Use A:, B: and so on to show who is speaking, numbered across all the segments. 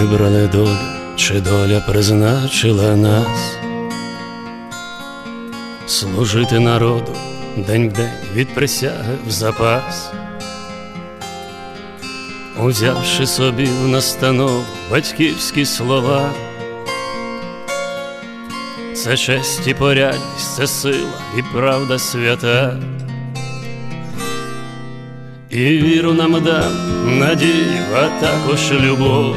A: вибрали долю, чи доля призначила нас служити народу день в день від присяги в запас, узявши собі в настанов батьківські слова. Це честь і порядність, це сила і правда свята. І віру нам дам, надію, а також любов,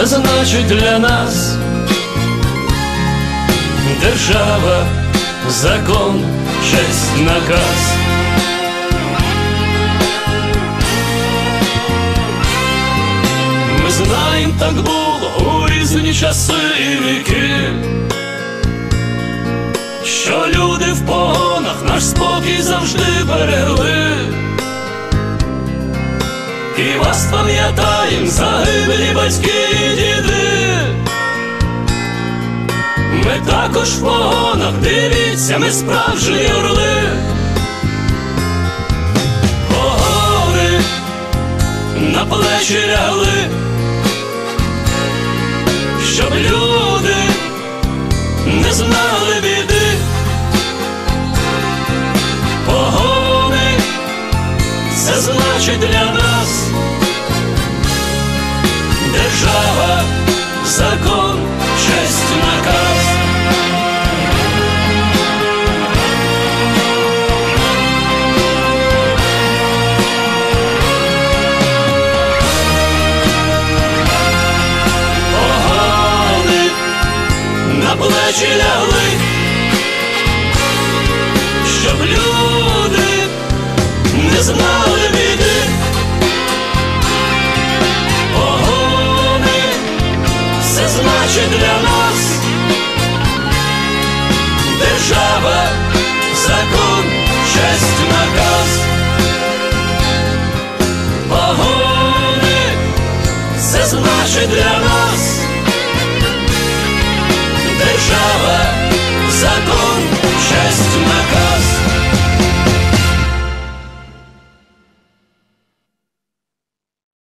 A: Це значить для нас держава, закон, честь, наказ. Ми знаємо, так було у різні часи і віки, що люди в погонах наш спокій завжди берегли. І вас пам'ятаєм загиблі батьки Ми також дивіться, ми справжні орли. Погони на плечі лягли, щоб люди не знали біди. Погони це значить для нас держава, на плечі лягли, щоб люди не знали біди. Погони це значить для нас держава, закон,